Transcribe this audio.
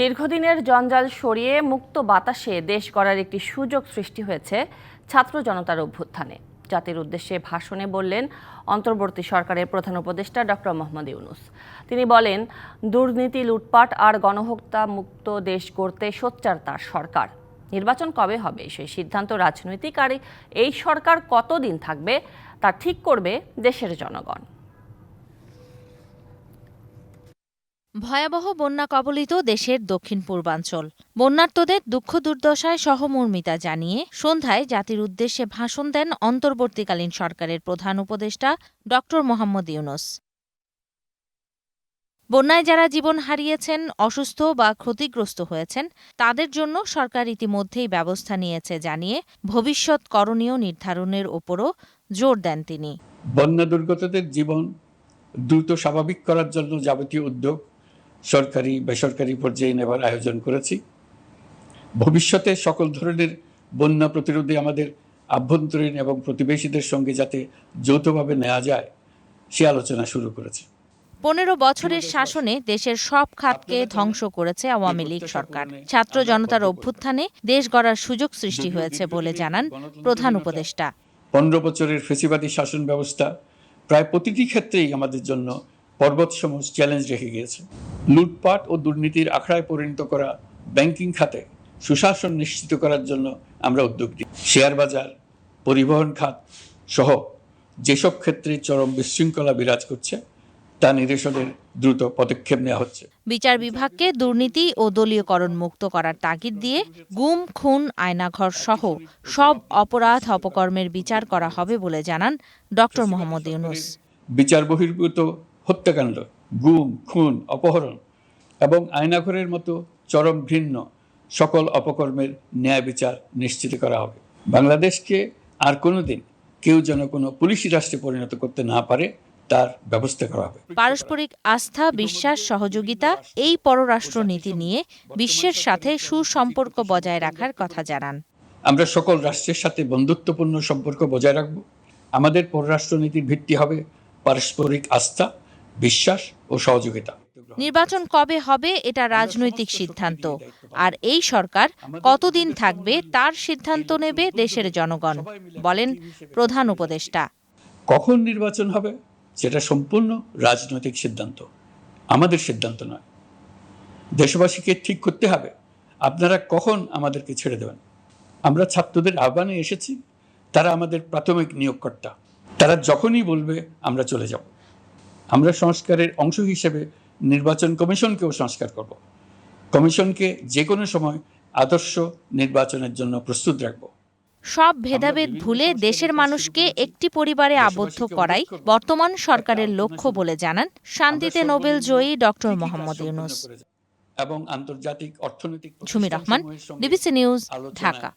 দীর্ঘদিনের জঞ্জাল সরিয়ে মুক্ত বাতাসে দেশ গড়ার একটি সুযোগ সৃষ্টি হয়েছে ছাত্র জনতার অভ্যুত্থানে। জাতির উদ্দেশ্যে ভাষণে বললেন অন্তর্বর্তী সরকারের প্রধান উপদেষ্টা ডক্টর মোহাম্মদ ইউনুস। তিনি বলেন, দুর্নীতি, লুটপাট আর গণহত্যা মুক্ত দেশ গড়তে সোচ্চার তার সরকার। নির্বাচন কবে হবে? সেই সিদ্ধান্ত রাজনৈতিক আর এই সরকার কতদিন থাকবে? তা ঠিক করবে দেশের জনগণ। ভয়াবহ বন্যা কবলিত দেশের দক্ষিণ পূর্বাঞ্চল। বন্যার্তদের দুঃখ দুর্দশায় সহমর্মিতা জানিয়ে সন্ধ্যায় জাতির উদ্দেশ্যে ভাষণ দেন অন্তর্বর্তীকালীন সরকারের প্রধান উপদেষ্টা ড মোহাম্মদ ইউনুস। বন্যায় যারা জীবন হারিয়েছেন, অসুস্থ বা ক্ষতিগ্রস্ত হয়েছেন, তাদের জন্য সরকার ইতিমধ্যেই ব্যবস্থা নিয়েছে জানিয়ে ভবিষ্যৎ করণীয় নির্ধারণের ওপরও জোর দেন তিনি। বন্যা দুর্গতদের জীবন দ্রুত স্বাভাবিক করার জন্য যাবতীয় উদ্যোগ সরকারি বেসরকারি পর্যায়ে নেবার আয়োজন করেছি। ভবিষ্যতে সকল ধরনের বন্যা প্রতিরোধে আমাদের আভ্যন্তরীণ এবং প্রতিবেশীদের সঙ্গে যাতে যৌথভাবে নেওয়া যায় সে আলোচনা শুরু করেছে। পনেরো বছরের শাসনে দেশের সব খাতকে ধ্বংস করেছে আওয়ামী লীগ সরকার। ছাত্র জনতার অভ্যুত্থানে দেশ গড়ার সুযোগ সৃষ্টি হয়েছে বলে জানান প্রধান উপদেষ্টা। পনেরো বছরের ফেসিবাদী শাসন ব্যবস্থা প্রায় প্রতিটি ক্ষেত্রেই আমাদের জন্য পর্বতসম চ্যালেঞ্জ রেখে গিয়েছে। লুটপাট ও দুর্নীতির আখড়ায় পরিণত করা ব্যাংকিং খাতে সুশাসন নিশ্চিত করার জন্য আমরা উদ্যোগ নিই। শেয়ার বাজার পরিবহন খাত সহ যেসব ক্ষেত্রে চরম বিশৃঙ্খলা বিরাজ করছে তা নিরসনের দ্রুত পদক্ষেপ নেওয়া হচ্ছে। বিচার বিভাগকে দুর্নীতি ও দলীয়করণ মুক্ত করার তাগিদ দিয়ে গুম খুন আয়নাঘর সহ সব অপরাধ অপকর্মের বিচার করা হবে বলে জানান ডক্টর মোহাম্মদ ইউনুস। বিচার বহির্ভূত হত্যাকাণ্ড গুম খুন অপহরণ এবং আয়নাঘরের মতো চরম ঘৃণ্য সকল অপকর্মের ন্যায় বিচার নিশ্চিত করা হবে। বাংলাদেশকে আর কোনোদিন কেউ যেন কোনো পুলিশি রাষ্ট্রে পরিণত করতে না পারে তার ব্যবস্থা করা হবে। পারস্পরিক আস্থা বিশ্বাস সহযোগিতা এই পররাষ্ট্র নীতি নিয়ে বিশ্বের সাথে সুসম্পর্ক বজায় রাখার কথা জানান। আমরা সকল রাষ্ট্রের সাথে বন্ধুত্বপূর্ণ সম্পর্ক বজায় রাখব। আমাদের পররাষ্ট্রনীতির ভিত্তি হবে পারস্পরিক আস্থা বিশ্বাস ও সহযোগিতা। নির্বাচন কবে হবে এটা রাজনৈতিক সিদ্ধান্ত। আর এই সরকার কতদিন থাকবে তার সিদ্ধান্ত নেবে দেশের জনগণ বলেন প্রধান উপদেষ্টা। কখন নির্বাচন হবে সেটা সম্পূর্ণ রাজনৈতিক সিদ্ধান্ত আমাদের সিদ্ধান্ত নয়। দেশবাসীকে ঠিক করতে হবে আপনারা কখন আমাদেরকে ছেড়ে দেবেন? আমরা ছাত্রদের আহ্বানে এসেছি তারা আমাদের প্রাথমিক নিয়োগকর্তা তারা যখনই বলবে আমরা চলে যাব। আমরা সংস্কারের অংশ হিসেবে নির্বাচন কমিশনকেও সংস্কার করব। কমিশনকে যে কোনো সময় আদর্শ নির্বাচনের জন্য প্রস্তুত রাখব। সব ভেদাভেদ ভুলে দেশের মানুষকে একটি পরিবারে আবদ্ধ করাই বর্তমান সরকারের লক্ষ্য বলে জানান শান্তিতে নোবেল জয়ী ডক্টর মোহাম্মদ ইউনুস। এবং আন্তর্জাতিক অর্থনৈতিক ঝুমি রহমান ডিবিসি নিউজ ঢাকা।